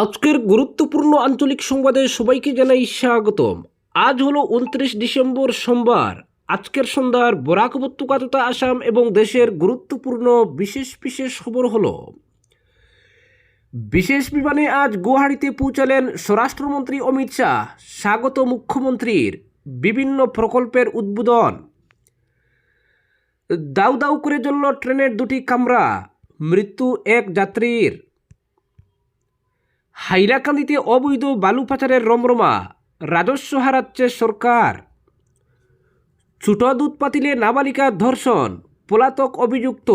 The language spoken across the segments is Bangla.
আজকের গুরুত্বপূর্ণ আঞ্চলিক সংবাদে সবাইকে জানাই স্বাগতম। আজ হলো উনত্রিশ ডিসেম্বর সোমবার। আজকের সন্ধ্যার বরাক উপত্যকা তথা আসাম এবং দেশের গুরুত্বপূর্ণ বিশেষ বিশেষ খবর হলো, বিশেষ বিমানে আজ গুয়াহাটিতে পৌঁছালেন স্বরাষ্ট্রমন্ত্রী অমিত শাহ। স্বাগত মুখ্যমন্ত্রীর বিভিন্ন প্রকল্পের উদ্বোধন। দাউ দাউ করে জ্বলল ট্রেনের দুটি কামরা। মৃত্যু এক যাত্রীর। হাইলাকান্দিতে অবৈধ বালু পাচারের রমরমা রাজস্ব হারাচ্ছে সরকার। ছোট দুধ পাতিলে নাবালিকা ধর্ষণ, পলাতক অভিযুক্ত,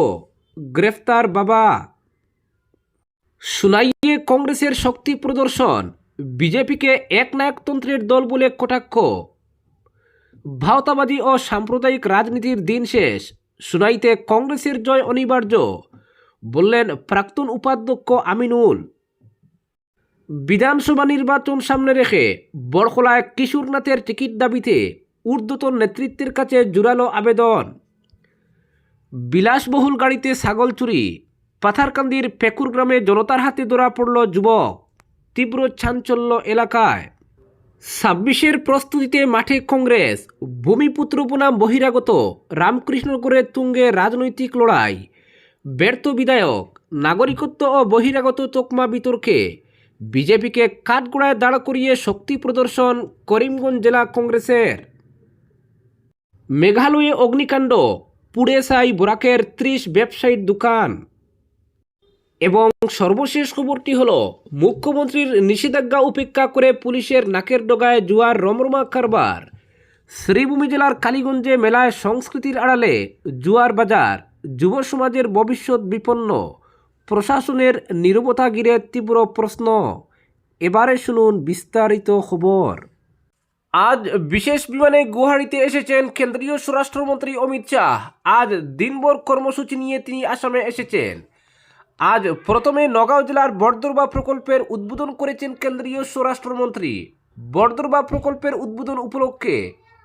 গ্রেফতার বাবা। সুনাইয়ে কংগ্রেসের শক্তি প্রদর্শন, বিজেপিকে একনায়কতন্ত্রের দল বলে কটাক্ষ। ভাওতাবাদী ও সাম্প্রদায়িক রাজনীতির দিন শেষ সুনাইতে কংগ্রেসের জয় অনিবার্য, বললেন প্রাক্তন উপাধ্যক্ষ আমিনুল। বিধানসভা নির্বাচন সামনে রেখে বড়খলায় কিশোরনাথের টিকিট দাবিতে ঊর্ধ্বতন নেতৃত্বের কাছে জোরালো আবেদন। বিলাসবহুল গাড়িতে ছাগল চুরি, পাথারকান্দির পেকুর গ্রামে জনতার হাতে ধরা পড়ল যুবক, তীব্র চাঞ্চল্য এলাকায়। ছাব্বিশের প্রস্তুতিতে মাঠে কংগ্রেস, ভূমিপুত্র বনাম বহিরাগত রামকৃষ্ণগড়ের তুঙ্গে রাজনৈতিক লড়াই। ব্যর্থ বিধায়ক, নাগরিকত্ব ও বহিরাগত তোকমা বিতর্কে বিজেপিকে কাঠগোড়ায় দাঁড় করিয়ে শক্তি প্রদর্শন করিমগঞ্জ জেলা কংগ্রেসের। মেঘালয়ে অগ্নিকাণ্ড, পুড়ে সাই বোরাকের ত্রিশ ব্যবসায়ীর দোকান। এবং সর্বশেষ খবরটি হল, মুখ্যমন্ত্রীর নিষেধাজ্ঞা উপেক্ষা করে পুলিশের নাকের ডগায় জুয়ার রমরমা কারবার। শ্রীভূমি জেলার কালীগঞ্জে মেলায় সংস্কৃতির আড়ালে জুয়ার বাজার, যুব সমাজের ভবিষ্যৎ বিপন্ন। প্রশাসনের নীরবতা ঘিরে তীব্র প্রশ্ন। এবারে শুনুন বিস্তারিত খবর। আজ বিশেষ বিমানে গুয়াহাটিতে এসেছেন কেন্দ্রীয় স্বরাষ্ট্রমন্ত্রী অমিত শাহ। আজ দিনভর কর্মসূচি নিয়ে তিনি আসামে এসেছেন। আজ প্রথমে নগাঁও জেলার বর্দরবা প্রকল্পের উদ্বোধন করেছেন কেন্দ্রীয় স্বরাষ্ট্রমন্ত্রী। বর্দরবা প্রকল্পের উদ্বোধন উপলক্ষে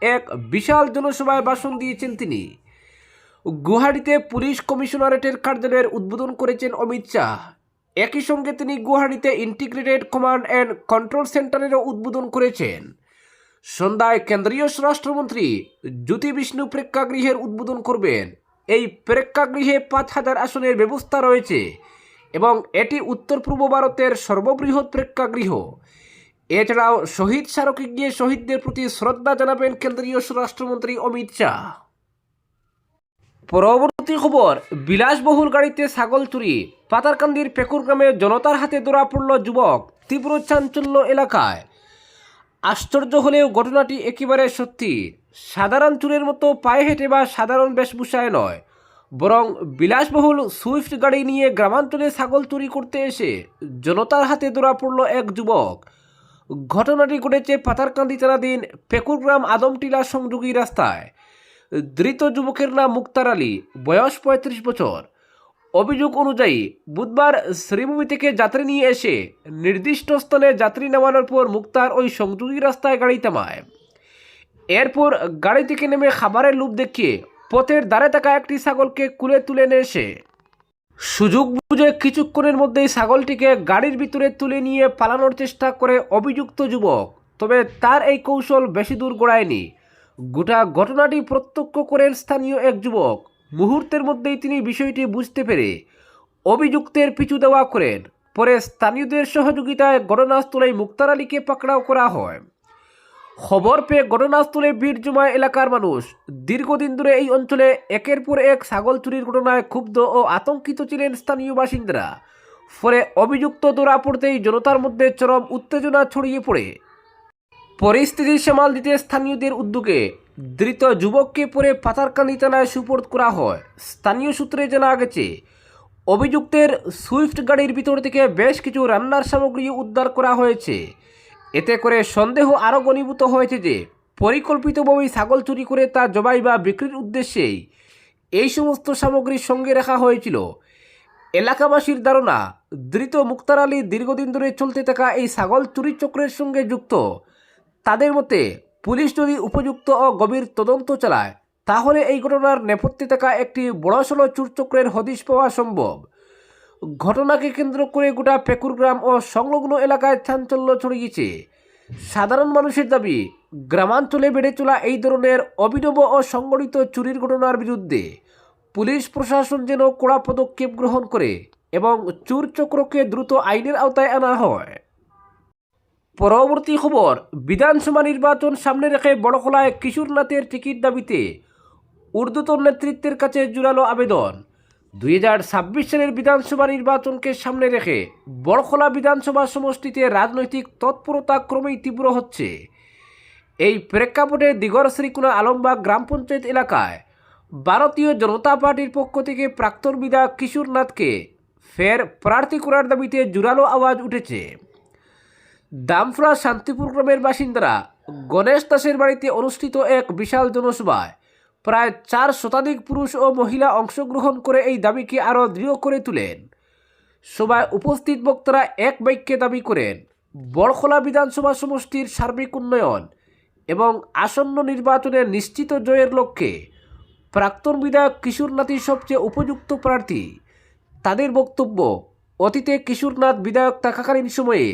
এক বিশাল জনসভায় ভাষণ দিয়েছেন তিনি। গুয়াহাটিতে পুলিশ কমিশনারেটের কার্যালয়ের উদ্বোধন করেছেন অমিত শাহ। একই সঙ্গে তিনি গুয়াহাটিতে ইন্টিগ্রেটেড কমান্ড অ্যান্ড কন্ট্রোল সেন্টারেরও উদ্বোধন করেছেন। সন্ধ্যায় কেন্দ্রীয় স্বরাষ্ট্রমন্ত্রী জ্যোতি বিষ্ণু প্রেক্ষাগৃহের উদ্বোধন করবেন। এই প্রেক্ষাগৃহে পাঁচ হাজার আসনের ব্যবস্থা রয়েছে এবং এটি উত্তর পূর্ব ভারতের সর্ববৃহৎ প্রেক্ষাগৃহ। এছাড়াও শহীদ স্মারকে গিয়ে শহীদদের প্রতি শ্রদ্ধা জানাবেন কেন্দ্রীয় স্বরাষ্ট্রমন্ত্রী অমিত শাহ। পরবর্তী খবর, বিলাসবহুল গাড়িতে ছাগল চুরি। পাতারকান্দির পেকুর গ্রামে জনতার হাতে ধরা পড়ল যুবক, তীব্র চাঞ্চল্য এলাকায়। আশ্চর্য হলেও ঘটনাটি একেবারে সত্যি। সাধারণ চুরের মতো পায়ে হেঁটে বা সাধারণ বেশভূষায় নয়, বরং বিলাসবহুল সুইফট গাড়ি নিয়ে গ্রামাঞ্চলে ছাগল চুরি করতে এসে জনতার হাতে ধরা পড়ল এক যুবক। ঘটনাটি ঘটেছে পাথারকান্দি থানাধীন পেকুরগ্রাম আদমটিলা সংযোগী রাস্তায়। ধৃত যুবকের নাম মুক্তার আলী, বয়স পঁয়ত্রিশ বছর। অভিযোগ অনুযায়ী, বুধবার শ্রীভূমি থেকে যাত্রী নিয়ে এসে নির্দিষ্ট স্থানে যাত্রী নামানোর পর মুক্তার ওই সংযোগী রাস্তায় গাড়ি থামায়। এরপর গাড়ি থেকে নেমে খাবারের লোভ দেখিয়ে পথের দ্বারে থাকা একটি ছাগলকে কুলে তুলে নিয়ে এসে সুযোগ বুঝে কিছুক্ষণের মধ্যেই ছাগলটিকে গাড়ির ভিতরে তুলে নিয়ে পালানোর চেষ্টা করে অভিযুক্ত যুবক। তবে তার এই কৌশল বেশি দূর গড়ায়নি। গোটা ঘটনাটি প্রত্যক্ষ করেন স্থানীয় এক যুবক। মুহূর্তের মধ্যেই তিনি বিষয়টি বুঝতে পেরে অভিযুক্তের পিছু দেওয়া করেন। পরে স্থানীয়দের সহযোগিতায় ঘটনাস্থলে মুক্তার আলীকে পাকড়াও করা হয়। খবর পেয়ে ঘটনাস্থলে ভিড় জমায় এলাকার মানুষ। দীর্ঘদিন ধরে এই অঞ্চলে একের পর এক ছাগল চুরির ঘটনায় ক্ষুব্ধ ও আতঙ্কিত ছিলেন স্থানীয় বাসিন্দারা। ফলে অভিযুক্ত ধরা পড়তেই জনতার মধ্যে চরম উত্তেজনা ছড়িয়ে পড়ে। পরিস্থিতি সামাল দিতে স্থানীয়দের উদ্যোগে ধৃত যুবককে পরে পাতারকান্দি থানায় সুপোর্দ করা হয়। স্থানীয় সূত্রে জানা গেছে, অভিযুক্তের সুইফট গাড়ির ভিতর থেকে বেশ কিছু রান্নার সামগ্রী উদ্ধার করা হয়েছে। এতে করে সন্দেহ আরও গণীভূত হয়েছে যে, পরিকল্পিতভাবেই ছাগল চুরি করে তা জবাই বা বিক্রির উদ্দেশ্যেই এই সমস্ত সামগ্রী সঙ্গে রাখা হয়েছিল। এলাকাবাসীর ধারণা, ধৃত মুক্তার আলী দীর্ঘদিন ধরে চলতে থাকা এই ছাগল চুরি চক্রের সঙ্গে যুক্ত। তাদের মতে, পুলিশ যদি উপযুক্ত ও গভীর তদন্ত চালায়, তাহলে এই ঘটনার নেপথ্যে থাকা একটি বড়সড় চুরচক্রের হদিশ পাওয়া সম্ভব। ঘটনাকে কেন্দ্র করে গোটা পেকুর গ্রাম ও সংলগ্ন এলাকায় চাঞ্চল্য ছড়িয়েছে। সাধারণ মানুষের দাবি, গ্রামাঞ্চলে বেড়ে চলা এই ধরনের অভিনব ও সংগঠিত চুরির ঘটনার বিরুদ্ধে পুলিশ প্রশাসন যেন কড়া পদক্ষেপ গ্রহণ করে এবং চুর চক্রকে দ্রুত আইনের আওতায় আনা হয়। পরবর্তী খবর, বিধানসভা নির্বাচন সামনে রেখে বড়খোলায় কিশোরনাথের টিকিট দাবিতে ঊর্ধ্বতন নেতৃত্বের কাছে জোরালো আবেদন। দুই হাজার ছাব্বিশ সালের বিধানসভা নির্বাচনকে সামনে রেখে বড়খলা বিধানসভা সমষ্টিতে রাজনৈতিক তৎপরতা ক্রমেই তীব্র হচ্ছে। এই প্রেক্ষাপটে দিগর শ্রীকুনা আলমবাগ গ্রাম পঞ্চায়েত এলাকায় ভারতীয় জনতা পার্টির পক্ষ থেকে প্রাক্তন বিধায়ক কিশোরনাথকে ফের প্রার্থী করার দাবিতে জোরালো আওয়াজ উঠেছে। দামফলা শান্তিপুর গ্রামের বাসিন্দারা গণেশ দাসের বাড়িতে অনুষ্ঠিত এক বিশাল জনসভায় প্রায় চার শতাধিক পুরুষ ও মহিলা অংশগ্রহণ করে এই দাবিকে আরও দৃঢ় করে তোলেন। সভায় উপস্থিত বক্তারা এক বাক্যে দাবি করেন, বড়খোলা বিধানসভা সমষ্টির সার্বিক উন্নয়ন এবং আসন্ন নির্বাচনে নিশ্চিত জয়ের লক্ষ্যে প্রাক্তন বিধায়ক কিশোরনাথই সবচেয়ে উপযুক্ত প্রার্থী। তাদের বক্তব্য, অতীতে কিশোরনাথ বিধায়ক থাকাকালীন সময়ে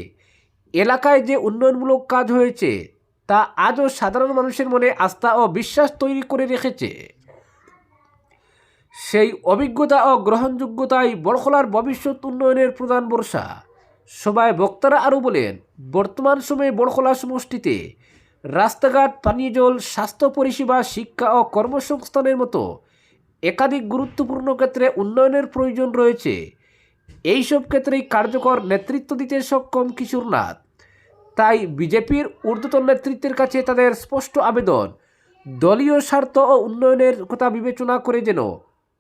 এলাকায় যে উন্নয়নমূলক কাজ হয়েছে, তা আজও সাধারণ মানুষের মনে আস্থা ও বিশ্বাস তৈরি করে রেখেছে। সেই অভিজ্ঞতা ও গ্রহণযোগ্যতাই বড়খলার ভবিষ্যৎ উন্নয়নের প্রধান ভরসা সবাই বক্তারা আরও বলেন, বর্তমান সময়ে বড়খলা সমষ্টিতে রাস্তাঘাট পানীয় জল স্বাস্থ্য পরিষেবা, শিক্ষা ও কর্মসংস্থানের মতো একাধিক গুরুত্বপূর্ণ ক্ষেত্রে উন্নয়নের প্রয়োজন রয়েছে। এইসব ক্ষেত্রেই কার্যকর নেতৃত্ব দিতে সক্ষম কিশোরনাথ। তাই বিজেপির ঊর্ধ্বতন নেতৃত্বের কাছে তাদের স্পষ্ট আবেদন, দলীয় স্বার্থ ও উন্নয়নের কথা বিবেচনা করে যেন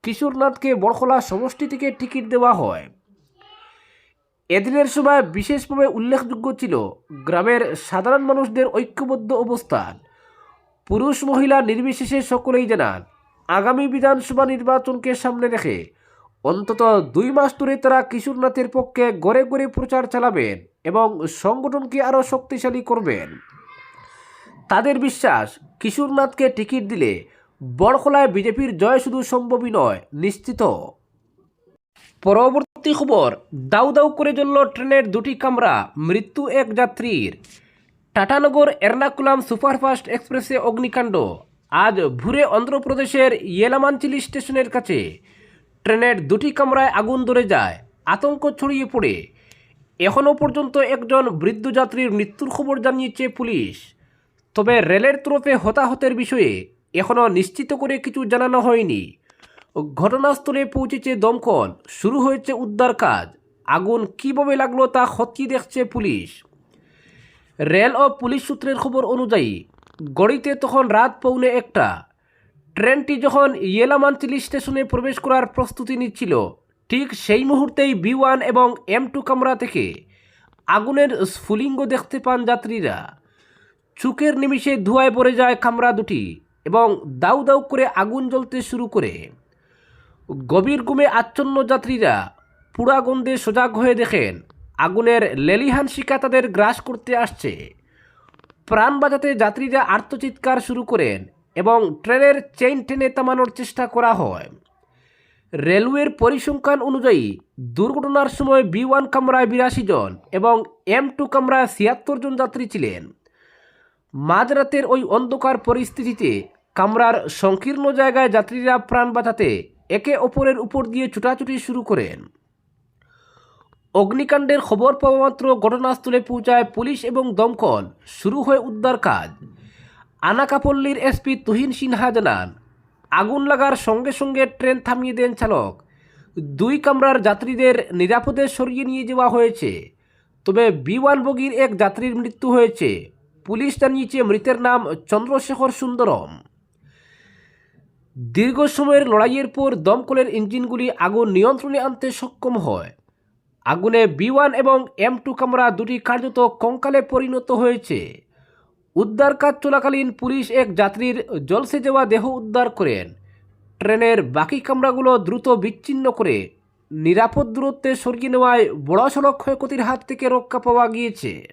কিশোরনাথকে বড়খলা সমষ্টি থেকে টিকিট দেওয়া হয়। এদিনের সভায় বিশেষভাবে উল্লেখযোগ্য ছিল গ্রামের সাধারণ মানুষদের ঐক্যবদ্ধ অবস্থান। পুরুষ মহিলা নির্বিশেষে সকলেই জানান, আগামী বিধানসভা নির্বাচনকে সামনে রেখে অন্তত দুই মাস ধরে তারা কিশোরনাথের পক্ষে গড়ে গড়ে প্রচার চালাবেন এবং সংগঠনকে আরও শক্তিশালী করবেন। তাদের বিশ্বাস, কিশোরনাথকে টিকিট দিলে বড়খলায় বিজেপির জয় শুধু সম্ভবই নয়, নিশ্চিত। পরবর্তী খবর, দাউ দাউ করে জ্বলল ট্রেনের দুটি কামরা, মৃত্যু এক যাত্রীর। টাটানগর এর্নাকুলাম সুপারফাস্ট এক্সপ্রেসে অগ্নিকাণ্ড। আজ ভুরে অন্ধ্রপ্রদেশের ইয়েলামাঞ্চিলি স্টেশনের কাছে। ট্রেনের দুটি কামরায় আগুন ধরে যায়, আতঙ্ক ছড়িয়ে পড়ে। এখনও পর্যন্ত একজন বৃদ্ধ যাত্রীর মৃত্যুর খবর জানিয়েছে পুলিশ। তবে রেলের তরফে হতাহতের বিষয়ে এখনও নিশ্চিত করে কিছু জানানো হয়নি। ঘটনাস্থলে পৌঁছেছে দমকল। শুরু হয়েছে উদ্ধার কাজ। আগুন কীভাবে লাগল তা খতিয়ে দেখছে পুলিশ। রেল ও পুলিশ সূত্রের খবর অনুযায়ী গড়িতে তখন রাত পৌনে একটা। ট্রেনটি যখন ইয়েলামাঞ্চিলি স্টেশনে প্রবেশ করার প্রস্তুতি নিচ্ছিল, ঠিক সেই মুহূর্তেই বি ওয়ান এবং এম টু কামরা থেকে আগুনের স্ফুলিঙ্গ দেখতে পান যাত্রীরা। চুকের নিমিষে ধোঁয়ায় পড়ে যায় কামরা দুটি এবং দাউ দাউ করে আগুন জ্বলতে শুরু করে। গভীর গুমে আচ্ছন্ন যাত্রীরা পুরা গন্ধে সজাগ হয়ে দেখেন, আগুনের লেলিহান শিকা তাদের গ্রাস করতে আসছে। প্রাণ বাঁচাতে যাত্রীরা আর্তচিৎকার শুরু করেন এবং ট্রেনের চেইন টেনে থামানোর চেষ্টা করা হয়। রেলওয়ের পরিসংখ্যান অনুযায়ী, দুর্ঘটনার সময় বি ওয়ান কামরায় বিরাশি জন এবং এম টু কামরায় ছিয়াত্তর জন যাত্রী ছিলেন। মাঝরাতের ওই অন্ধকার পরিস্থিতিতে কামরার সংকীর্ণ জায়গায় যাত্রীরা প্রাণ বাঁচাতে একে অপরের উপর দিয়ে ছুটাছুটি শুরু করেন। অগ্নিকাণ্ডের খবর পাওয়া মাত্র ঘটনাস্থলে পৌঁছায় পুলিশ এবং দমকল। শুরু হয় উদ্ধার কাজ। আনাকাপল্লীর এসপি তুহিন সিনহা জানান, আগুন লাগার সঙ্গে সঙ্গে ট্রেন থামিয়ে দেন চালক। দুই কামরার যাত্রীদের নিরাপদে সরিয়ে নিয়ে যাওয়া হয়েছে। তবে বি ওয়ান বগির এক যাত্রীর মৃত্যু হয়েছে। পুলিশ জানিয়েছে মৃতের নাম চন্দ্রশেখর সুন্দরম। দীর্ঘ সময়ের লড়াইয়ের পর দমকলের ইঞ্জিনগুলি আগুন নিয়ন্ত্রণে আনতে সক্ষম হয়। আগুনে বি ওয়ান এবং এম টু কামরা দুটি কার্যত কঙ্কালে পরিণত হয়েছে। উদ্ধার কাজ চলাকালীন পুলিশ এক যাত্রীর জলসে যাওয়া দেহ উদ্ধার করেন। ট্রেনের বাকি কামরাগুলো দ্রুত বিচ্ছিন্ন করে নিরাপদ দূরত্বে সরিয়ে নেওয়ায় বড় বড়সড় ক্ষয়ক্ষতির হাত থেকে রক্ষা পাওয়া গিয়েছে।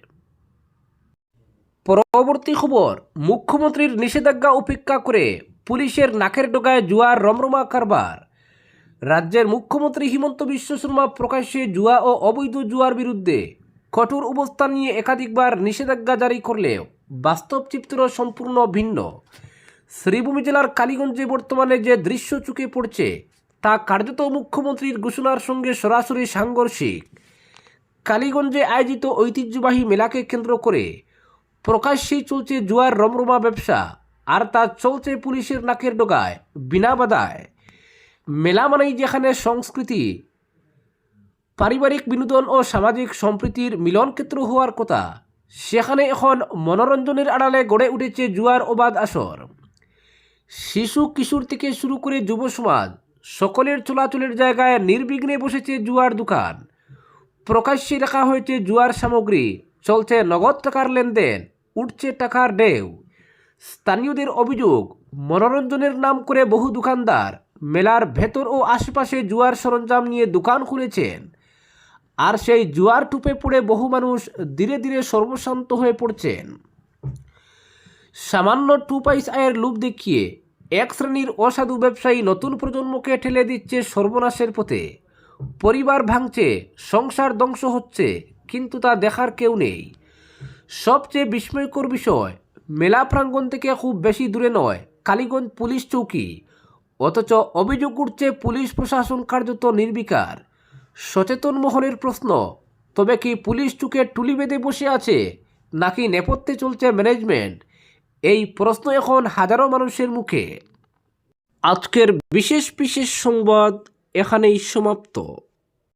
পরবর্তী খবর, মুখ্যমন্ত্রীর নিষেধাজ্ঞা উপেক্ষা করে পুলিশের নাকের ডোকায় জুয়ার রমরমা কারবার। রাজ্যের মুখ্যমন্ত্রী হিমন্ত বিশ্ব শর্মা প্রকাশ্যে জুয়া ও অবৈধ জুয়ার বিরুদ্ধে কঠোর অবস্থান নিয়ে একাধিকবার নিষেধাজ্ঞা জারি করলেও বাস্তব চিত্র সম্পূর্ণ ভিন্ন। শ্রীভূমি জেলার কালীগঞ্জে বর্তমানে যে দৃশ্য চুকে পড়ছে, তা কার্যত মুখ্যমন্ত্রীর ঘোষণার সঙ্গে সরাসরি সাংঘর্ষিক। কালীগঞ্জে আয়োজিত ঐতিহ্যবাহী মেলাকে কেন্দ্র করে প্রকাশ্যেই চলছে জুয়ার রমরমা ব্যবসা, আর তা চলছে পুলিশের নাকের ডোগায়, বিনা বাধায়। মেলা মানেই যেখানে সংস্কৃতি, পারিবারিক বিনোদন ও সামাজিক সম্প্রীতির মিলনক্ষেত্র হওয়ার কথা। সেখানে এখন মনোরঞ্জনের আড়ালে গড়ে উঠেছে জুয়ার অবাধ আসর। শিশু কিশোর থেকে শুরু করে যুব সমাজ, সকলের চলাচলের জায়গায় নির্বিঘ্নে বসেছে জুয়ার দোকান। প্রকাশ্যে রাখা হয়েছে জুয়ার সামগ্রী, চলছে নগদ টাকার লেনদেন, উঠছে টাকার ঢেউ। স্থানীয়দের অভিযোগ, মনোরঞ্জনের নাম করে বহু দোকানদার, মেলার ভেতর ও আশেপাশে জুয়ার সরঞ্জাম নিয়ে দোকান খুলেছেন। আর সেই জুয়ার টুপে পড়ে বহু মানুষ ধীরে ধীরে সর্বশান্ত হয়ে পড়ছেন। সামান্য টু পাইস আয়ের লোভ দেখিয়ে এক শ্রেণির অসাধু ব্যবসায়ী নতুন প্রজন্মকে ঠেলে দিচ্ছে সর্বনাশের পথে। পরিবার ভাঙছে, সংসার ধ্বংস হচ্ছে, কিন্তু তা দেখার কেউ নেই। সবচেয়ে বিস্ময়কর বিষয়, মেলা প্রাঙ্গণ থেকে খুব বেশি দূরে নয়, কালীগঞ্জ পুলিশ চৌকি। অথচ অভিযোগ উঠছে পুলিশ প্রশাসন কার্যত নির্বিকার। সচেতন মহলের প্রশ্ন, তবে কি পুলিশ চুকে টুলি বেঁধে বসে আছে, নাকি নেপথ্যে চলছে ম্যানেজমেন্ট এই প্রশ্ন এখন হাজারো মানুষের মুখে। আজকের বিশেষ বিশেষ সংবাদ এখানেই সমাপ্ত।